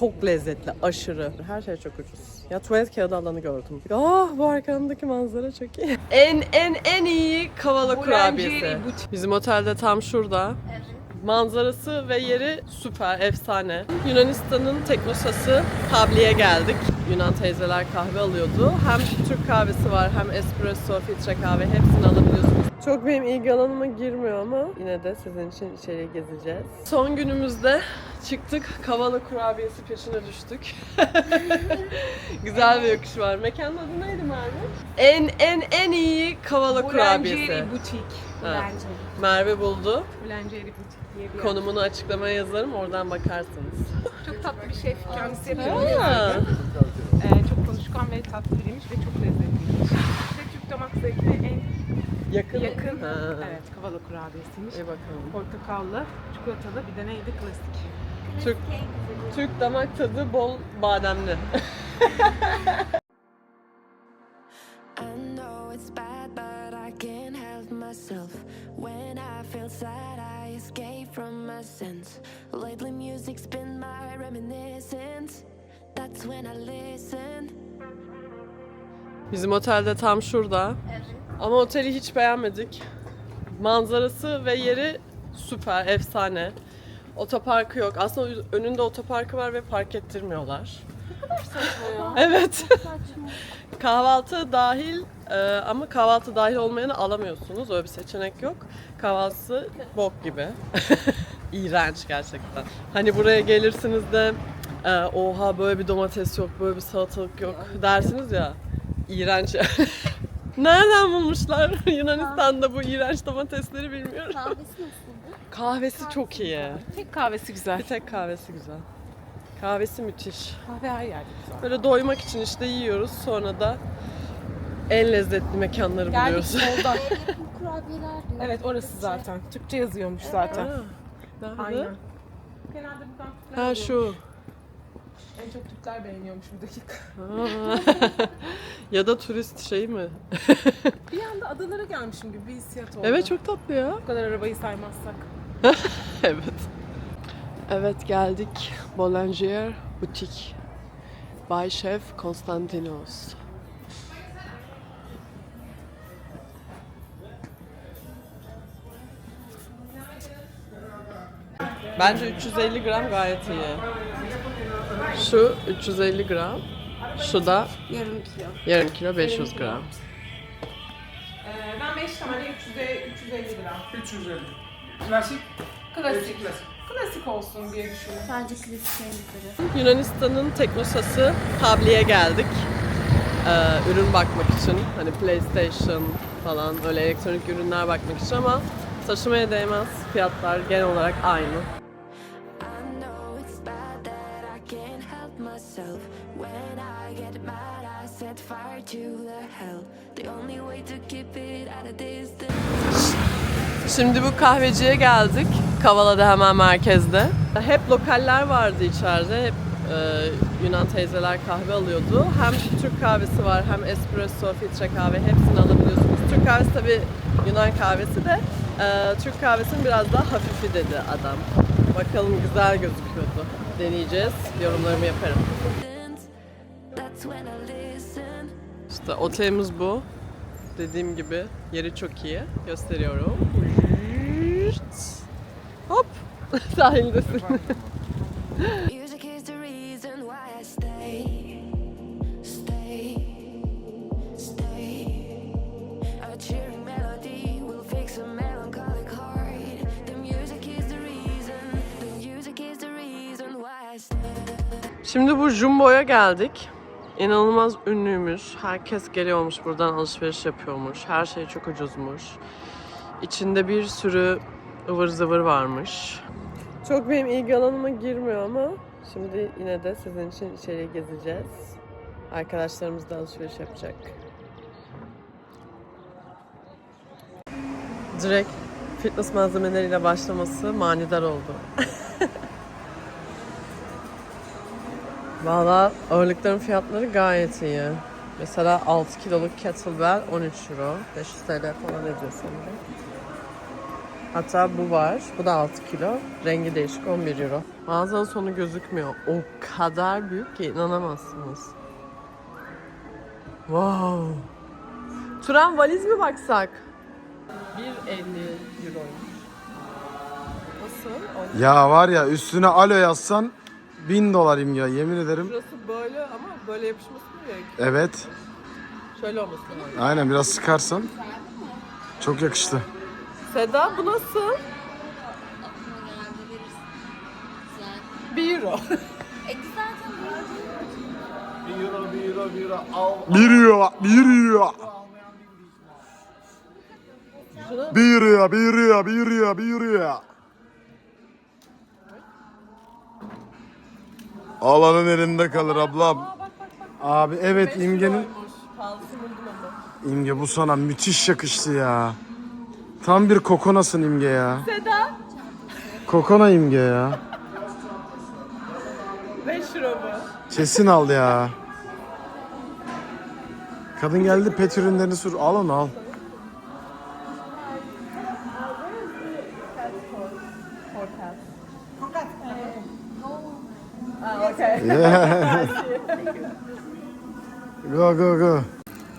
çok lezzetli, aşırı. Her şey çok ucuz. Ya tuvalet kağıdı alanı gördüm. Ah bu arkamdaki manzara çok iyi. En en en iyi kavala kurabiyesi. Bizim otelde tam şurada. Manzarası ve yeri süper, efsane. Yunanistan'ın teknosası Tabli'ye geldik. Yunan teyzeler kahve alıyordu. Hem Türk kahvesi var hem espresso, filtre kahve hepsini alabiliyorsunuz. Çok benim ilgi alanıma girmiyor ama yine de sizin için içeriye gezeceğiz. Son günümüzde çıktık. Kavala kurabiyesi peşine düştük. Güzel bir yokuş var. Mekanın adı neydi Merve? En en en iyi kavala kurabiyesi. Bulanceri Butik. Ha. Bulanceri. Merve buldu. Bulanceri Butik diye bir yer. Konumunu açıklamaya yazarım. Oradan bakarsınız. Çok tatlı bir şef. Kendisi yapıyor. Konuşkan ve tatlı biriymiş ve çok lezzetliymiş. Ve Türk damak zevkine en yakın. yakın Ha. evet kavala kurabiyesiymiş. İyi bakalım. Portakallı, çikolatalı bir de neydi klasik. Türk Türk damak tadı bol bademli. I know it's bad, but I can't help myself. When I feel sad, I escape from my sense. Lately, music's been my reminiscence. That's when I listen. Bizim otelde tam şurada. Ama oteli hiç beğenmedik. Manzarası ve yeri süper, efsane. Otoparkı yok. Aslında önünde otoparkı var ve park ettirmiyorlar. evet. kahvaltı dahil e, ama kahvaltı dahil olmayanı alamıyorsunuz. Öyle bir seçenek yok. Kahvaltısı bok gibi. İğrenç gerçekten. Hani buraya gelirsiniz de e, oha böyle bir domates yok, böyle bir salatalık yok dersiniz ya. İğrenç. Nereden bulmuşlar Yunanistan'da bu iğrenç domatesleri bilmiyorum. Kahvesi nasıldı? Kahvesi çok iyi. Tek kahvesi güzel. Bir tek kahvesi güzel. Kahvesi müthiş. Kahve her yerde güzel. Böyle doymak için işte yiyoruz. Sonra da en lezzetli mekanları Geldik buluyoruz. solda. Yakın kurabiyeler diyor. evet orası zaten. Türkçe yazıyormuş zaten. Ha, nerede? Aynen. Genelde buradan Ha şu. En çok Türkler beğeniyormuş buradaki. Ha. ya da turist şey mi? Bir anda adalara gelmişim gibi bir hissiyat oldu. Evet çok tatlı ya. Bu kadar arabayı saymazsak. evet. Evet geldik. Boulanger Boutique. Bay Chef Konstantinos. Bence 350 gram gayet iyi. Şu 350 gram. Şu da Yarım kilo. yarım kilo 500 gram. Ee, ben 5 tane 300'e 350 gram. 350. Klasik. Klasik. Klasik olsun diye düşünüyorum. Bence klasik güzeli. Yunanistan'ın teknosası Tabli'ye geldik. Ee, ürün bakmak için hani PlayStation falan öyle elektronik ürünler bakmak için ama taşımaya değmez. Fiyatlar genel olarak aynı. Şimdi bu kahveciye geldik. Kavala'da hemen merkezde. Hep lokaller vardı içeride. Hep e, Yunan teyzeler kahve alıyordu. Hem Türk kahvesi var hem espresso, filtre kahve hepsini alabiliyorsunuz. Türk kahvesi tabii Yunan kahvesi de e, Türk kahvesinin biraz daha hafifi dedi adam. Bakalım güzel gözüküyordu. Deneyeceğiz. Yorumlarımı yaparım. İşte otelimiz bu. Dediğim gibi yeri çok iyi. Gösteriyorum. Hop. Sahildesin. Şimdi bu Jumbo'ya geldik. İnanılmaz ünlüymüş. Herkes geliyormuş buradan alışveriş yapıyormuş. Her şey çok ucuzmuş. İçinde bir sürü ıvır zıvır varmış. Çok benim ilgi alanıma girmiyor ama şimdi yine de sizin için içeriye gezeceğiz. Arkadaşlarımız da alışveriş yapacak. Direkt fitness malzemeleriyle başlaması manidar oldu. Valla ağırlıkların fiyatları gayet iyi. Mesela 6 kiloluk kettlebell 13 euro. 500 TL falan ediyor sanırım. Hatta bu var. Bu da 6 kilo. Rengi değişik 11 euro. Mağazanın sonu gözükmüyor. O kadar büyük ki inanamazsınız. Wow. Turan valiz mi baksak? 1.50 euroymuş. Nasıl? Ya var ya üstüne alo yazsan 1000 dolar imga yemin ederim. Burası böyle ama böyle yapışması mı gerek? Evet. Şöyle olması lazım. Aynen biraz sıkarsan. Çok yakıştı. Seda bu nasıl? Güzel. 1 euro. E zaten böyle. Bir euro, bir euro, bir euro. Bir euro. Bir euro, bir euro, bir euro, bir euro. Alanın elinde kalır ablam. Abi evet beş İmge'nin buldum ama. İmge bu sana müthiş yakıştı ya. Tam bir kokonasın İmge ya. Seda Kokona İmge ya. 5 euro mu? Kesin al ya. Kadın geldi pet ürünlerini sür. Al onu al. Okay. Go go go.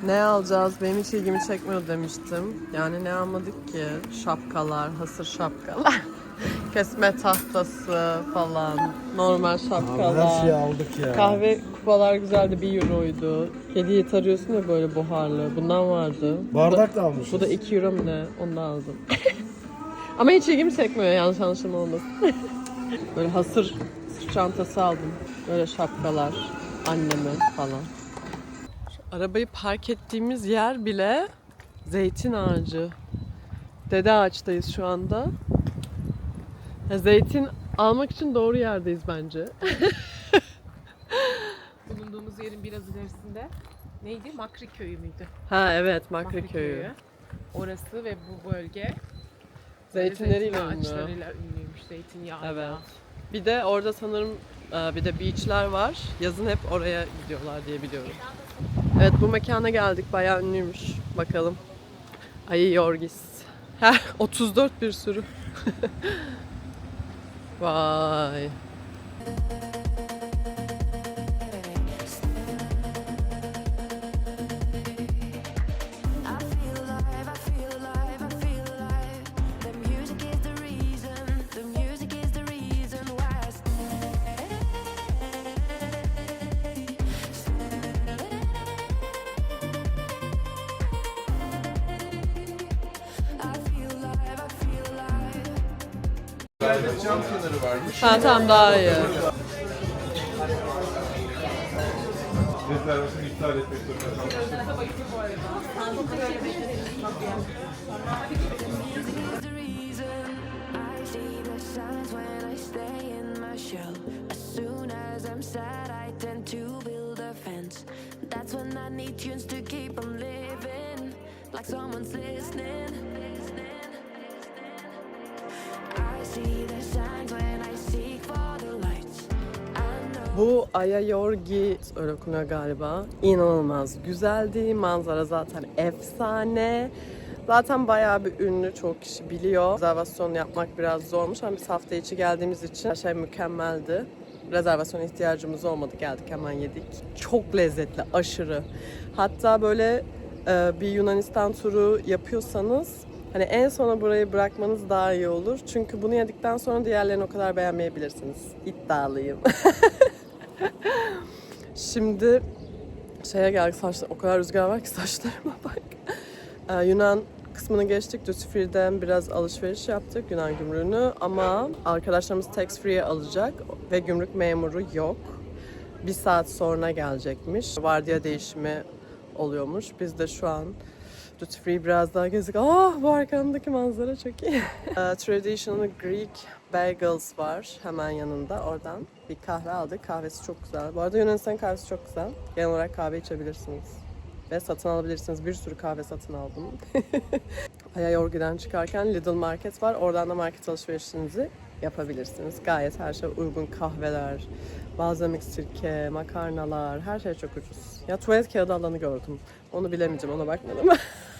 Ne alacağız? Benim hiç ilgimi çekmiyor demiştim. Yani ne almadık ki? Şapkalar, hasır şapkalar. Kesme tahtası falan. Normal şapkalar. aldık ya. Kahve kupalar güzeldi 1 euroydu. Kediyi tarıyorsun ya böyle buharlı. Bundan vardı. Bardak da almışız. Bu da 2 euro mu ne? Onu da aldım. Ama hiç ilgimi çekmiyor yanlış anlaşılma olmasın. böyle hasır çantası aldım. Böyle şapkalar anneme falan. Şu arabayı park ettiğimiz yer bile zeytin ağacı. Dede ağaçtayız şu anda. Ya zeytin almak için doğru yerdeyiz bence. Bulunduğumuz yerin biraz ilerisinde neydi? Makri köyü müydü? Ha evet Makri Makri köyü. Orası ve bu bölge Zeytinleriyle zeytin ünlü. ağaçlarıyla ünlüymüş. Zeytinyağı. Evet. Bir de orada sanırım e, bir de beachler var. Yazın hep oraya gidiyorlar diye biliyorum. Evet bu mekana geldik. Bayağı ünlüymüş. Bakalım. Ayı Yorgis. Heh, 34 bir sürü. Vay. Alive. Ha tamam daha iyi. Rezervasyonu iptal etmek zorunda kalmıştım. is the reason I see the signs when I stay in my shell. As soon as I'm sad, I tend to build a fence. That's when I need tunes to keep 'em living, like someone's listening. Know. Bu Aya Yorgi öyle okunuyor galiba. İnanılmaz güzeldi. Manzara zaten efsane. Zaten bayağı bir ünlü, çok kişi biliyor. Rezervasyon yapmak biraz zormuş ama biz hafta içi geldiğimiz için her şey mükemmeldi. Rezervasyon ihtiyacımız olmadı. Geldik hemen yedik. Çok lezzetli, aşırı. Hatta böyle e, bir Yunanistan turu yapıyorsanız hani en sona burayı bırakmanız daha iyi olur. Çünkü bunu yedikten sonra diğerlerini o kadar beğenmeyebilirsiniz. İddialıyım. Şimdi şeye geldik saçlar o kadar rüzgar var ki saçlarıma bak. Ee, Yunan kısmını geçtik. Duty biraz alışveriş yaptık Yunan gümrüğünü ama arkadaşlarımız tax free alacak ve gümrük memuru yok. Bir saat sonra gelecekmiş. Vardiya değişimi oluyormuş. Biz de şu an Duty Free biraz daha gezdik. Ah bu arkamdaki manzara çok iyi. Ee, Traditional Greek Bagels var hemen yanında. Oradan bir kahve aldık. Kahvesi çok güzel. Bu arada Yunanistan kahvesi çok güzel. Genel olarak kahve içebilirsiniz. Ve satın alabilirsiniz. Bir sürü kahve satın aldım. Aya Yorgi'den çıkarken Lidl Market var. Oradan da market alışverişinizi yapabilirsiniz. Gayet her şey uygun. Kahveler, balzamik sirke, makarnalar, her şey çok ucuz. Ya tuvalet kağıdı alanı gördüm. Onu bilemeyeceğim, ona bakmadım.